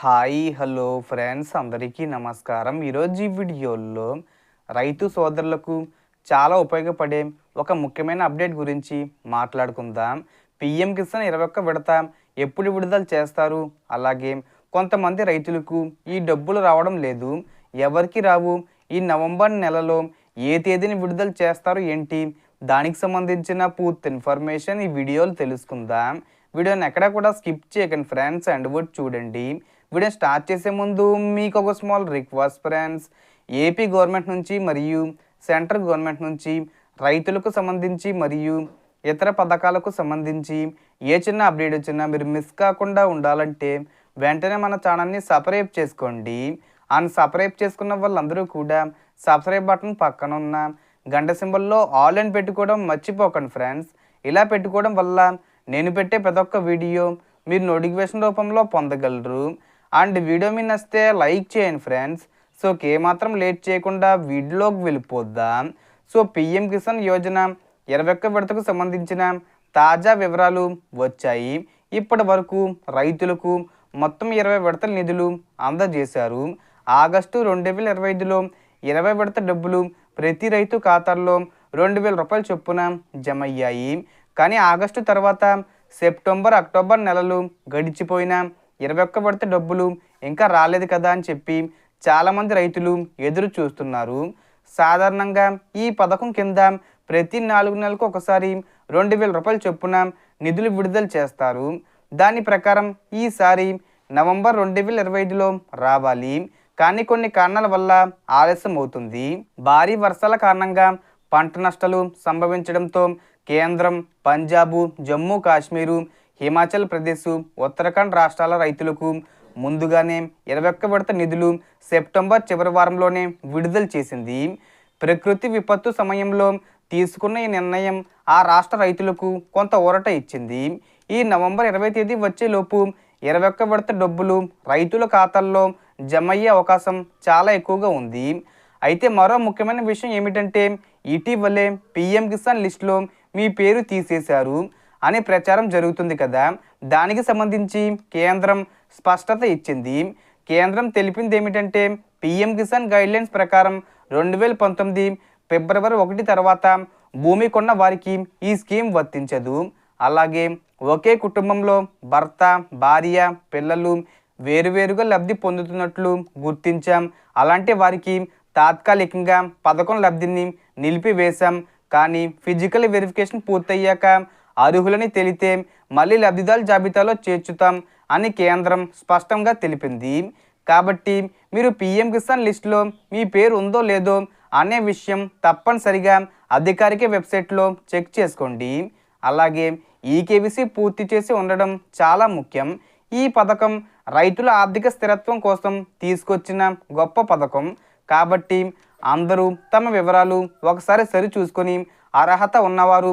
Hi hello friends. అందరికీ నమస్కారం. ఈరోజు ఈ వీడియోలో రైతు సోదరులకు చాలా ఉపయోగపడే ఒక ముఖ్యమైన అప్డేట్ గురించి మాట్లాడుకుందాం. పిఎం కిసాన్ ఇరవై ఒక్క విడత ఎప్పుడు విడుదల చేస్తారు? అలాగే కొంతమంది రైతులకు ఈ డబ్బులు రావడం లేదు. ఎవరికి రావు? ఈ నవంబర్ నెలలో ఏ తేదీని విడుదల చేస్తారు ఏంటి? దానికి సంబంధించిన పూర్తి ఇన్ఫర్మేషన్ ఈ వీడియోలు తెలుసుకుందాం. వీడియోని ఎక్కడ కూడా స్కిప్ చేయకండి ఫ్రెండ్స్. అండ్ వర్డ్ చూడండి. వీడియో స్టార్ట్ చేసే ముందు మీకు ఒక small request friends AP government నుంచి మరియు సెంట్రల్ గవర్నమెంట్ నుంచి రైతులకు సంబంధించి మరియు ఇతర పథకాలకు సంబంధించి ఏ చిన్న అప్డేట్ వచ్చినా మీరు మిస్ కాకుండా ఉండాలంటే వెంటనే మన ఛానల్ని సబ్స్క్రైబ్ చేసుకోండి. అండ్ సబ్స్క్రైబ్ చేసుకున్న వాళ్ళందరూ కూడా సబ్స్క్రైబ్ బటన్ పక్కన ఉన్న గంట సింబల్లో ఆల్ అని పెట్టుకోవడం మర్చిపోకండి ఫ్రెండ్స్ ఇలా పెట్టుకోవడం వల్ల నేను పెట్టే ప్రతి ఒక్క వీడియో మీరు నోటిఫికేషన్ రూపంలో పొందగలరు. అండ్ వీడియో మీద నచ్చితే లైక్ చేయండి ఫ్రెండ్స్. సో ఏమాత్రం లేట్ చేయకుండా వీడియోలోకి వెళ్ళిపోద్దాం. సో పిఎం కిసాన్ యోజన ఇరవై ఒక్క విడతకు సంబంధించిన తాజా వివరాలు వచ్చాయి. ఇప్పటి వరకు రైతులకు మొత్తం ఇరవై విడతల నిధులు అందజేశారు. ఆగస్టు రెండు వేల ఇరవై ఐదులో ఇరవై విడత డబ్బులు ప్రతి రైతు ఖాతాల్లో రెండు వేల రూపాయల చొప్పున జమ అయ్యాయి. కానీ ఆగస్టు తర్వాత సెప్టెంబర్ అక్టోబర్ నెలలు గడిచిపోయినా ఇరవై ఒక్క పడితే డబ్బులు ఇంకా రాలేదు కదా అని చెప్పి చాలామంది రైతులు ఎదురు చూస్తున్నారు. సాధారణంగా ఈ పథకం కింద ప్రతి నాలుగు నెలలకు ఒకసారి రెండు వేల రూపాయల చొప్పున నిధులు విడుదల చేస్తారు. దాని ప్రకారం ఈసారి నవంబర్ రెండు వేల ఇరవై ఐదులో రావాలి. కానీ కొన్ని కారణాల వల్ల ఆలస్యం అవుతుంది. భారీ వర్షాల కారణంగా పంట నష్టాలు సంభవించడంతో కేంద్రం పంజాబు జమ్మూ కాశ్మీరు హిమాచల్ ప్రదేశ్ ఉత్తరాఖండ్ రాష్ట్రాల రైతులకు ముందుగానే ఇరవై ఒక్క విడత నిధులు సెప్టెంబర్ చివరి వారంలోనే విడుదల చేసింది. ప్రకృతి విపత్తు సమయంలో తీసుకున్న ఈ నిర్ణయం ఆ రాష్ట్ర రైతులకు కొంత ఊరట ఇచ్చింది. ఈ నవంబర్ ఇరవై తేదీ వచ్చేలోపు ఇరవై ఒక్క విడత డబ్బులు రైతుల ఖాతాల్లో జమ అయ్యే అవకాశం చాలా ఎక్కువగా ఉంది. అయితే మరో ముఖ్యమైన విషయం ఏమిటంటే ఇటీవలే పిఎం కిసాన్ లిస్టులో మీ పేరు తీసేశారు. అనే ప్రచారం జరుగుతుంది కదా. దానికి సంబంధించి కేంద్రం స్పష్టత ఇచ్చింది. కేంద్రం తెలిపింది ఏమిటంటే పిఎం కిసాన్ గైడ్లైన్స్ ప్రకారం రెండు వేల పంతొమ్మిది ఫిబ్రవరి ఒకటి తర్వాత భూమి కొన్న వారికి ఈ స్కీమ్ వర్తించదు. అలాగే ఒకే కుటుంబంలో భర్త భార్య పిల్లలు వేరువేరుగా లబ్ధి పొందుతున్నట్లు గుర్తించాం. అలాంటి వారికి తాత్కాలికంగా పథకం లబ్ధిని నిలిపివేశాం. కానీ ఫిజికల్ వెరిఫికేషన్ పూర్తయ్యాక అర్హులని తెలితే మళ్ళీ లబ్ధిదారుల జాబితాలో చేర్చుతాం అని కేంద్రం స్పష్టంగా తెలిపింది. కాబట్టి మీరు పిఎం కిసాన్ లిస్టులో మీ పేరు ఉందో లేదో అనే విషయం తప్పనిసరిగా అధికారిక వెబ్సైట్లో చెక్ చేసుకోండి. అలాగే ఈకేబీసీ పూర్తి చేసి ఉండడం చాలా ముఖ్యం. ఈ పథకం రైతుల ఆర్థిక స్థిరత్వం కోసం తీసుకొచ్చిన గొప్ప పథకం. కాబట్టి అందరూ తమ వివరాలు ఒకసారి సరి చూసుకొని అర్హత ఉన్నవారు